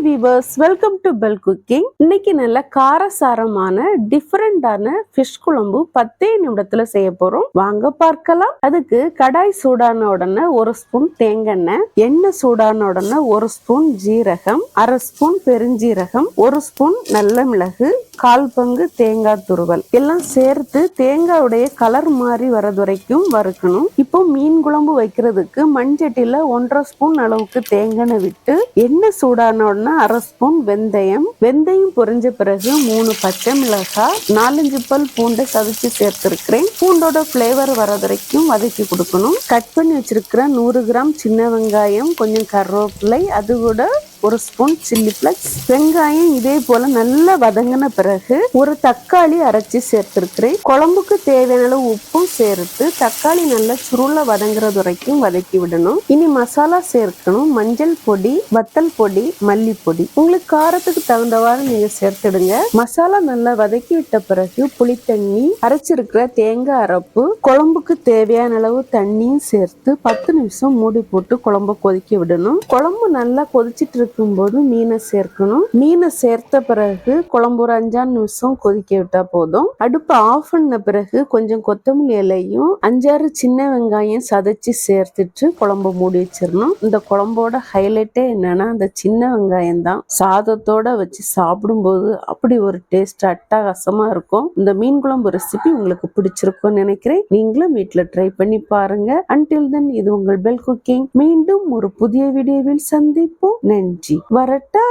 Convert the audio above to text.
Hi viewers welcome to bell cooking இன்னைக்கு நல்ல காரசாரமான டிஃபரெண்டான ஃபிஷ் குழம்பு பத்தே நிமிடத்துல செய்ய போறோம். வாங்க பார்க்கலாம். அதுக்கு கடாய் சூடான உடனே ஒரு ஸ்பூன் தேங்காய் எண்ணெய் சூடான உடனே ஒரு ஸ்பூன் ஜீரகம் அரை ஸ்பூன் பெருஞ்சீரகம் ஒரு ஸ்பூன் நல்ல மிளகு கால் பங்கு தேங்காய் துருவல். எல்லாம் சேர்த்து தேங்காயுடைய கலர் மாறி வரது வரைக்கும் வறுக்கணும். இப்போ மீன் குழம்பு வைக்கிறதுக்கு மண்சட்டியில ஒன்றரை ஸ்பூன் அளவுக்கு தேங்காய் விட்டு எண்ணெய் சூடான உடனே அரை ஸ்பூன் வெந்தயம். வெந்தயம் பொரிஞ்ச பிறகு மூணு பச்சை மிளகாய் நாலஞ்சு பல் பூண்டை சதைச்சு சேர்த்திருக்கிறேன். பூண்டோட ஃப்ளேவர் வர வரைக்கும் வதக்கி கொடுக்கணும். கட் பண்ணி வச்சிருக்கிற நூறு கிராம் சின்ன வெங்காயம் கொஞ்சம் கருவேப்பிலை அது கூட ஒரு ஸ்பூன் சில்லி ஃபிளக்ஸ். வெங்காயம் இதே போல நல்லா வதங்கின பிறகு ஒரு தக்காளி அரைச்சி சேர்த்திருக்கிறேன். குழம்புக்கு தேவையான அளவு உப்பும் சேர்த்து தக்காளி நல்லா சுருள வதங்குறது வரைக்கும் வதக்கி விடணும். இனி மசாலா சேர்க்கணும். மஞ்சள் பொடி வத்தல் பொடி மல்லிப்பொடி. உங்களுக்கு காரத்துக்கு தகுந்தவாறு நீங்க சேர்த்துடுங்க. மசாலா நல்லா வதக்கி விட்ட பிறகு புளித்தண்ணி அரைச்சிருக்கிற தேங்காய் அரைப்பு குழம்புக்கு தேவையான அளவு தண்ணியும் சேர்த்து பத்து நிமிஷம் மூடி போட்டு குழம்ப கொதிக்க விடணும். குழம்பு நல்லா கொதிச்சிட்டு இருக்கும்போது மீனை சேர்க்கணும். மீனை சேர்த்த பிறகு குழம்பு ஒரு அஞ்சாறு நிமிஷம் கொதிக்க விட்டா போதும். அடுப்பு ஆஃப் பண்ண பிறகு கொஞ்சம் கொத்தமல்லி இலையும் அஞ்சாறு சின்ன வெங்காயம் சதைச்சு சேர்த்துட்டு குழம்பு மூடி வச்சிடணும். இந்த குழம்போட ஹைலைட்டே என்னன்னா அந்த சின்ன வெங்காயம் தான். சாதத்தோட வச்சு சாப்பிடும்போது அப்படி ஒரு டேஸ்ட் அட்டகாசமா இருக்கும். இந்த மீன் குழம்பு ரெசிபி உங்களுக்கு பிடிச்சிருக்கும்னு நினைக்கிறேன். நீங்களும் வீட்டுல ட்ரை பண்ணி பாருங்க. அன்டில் தென் இது உங்கள் பெல் குக்கிங் மீண்டும் ஒரு புதிய வீடியோவில் சந்திப்போம். நன்றி. வரட்டா.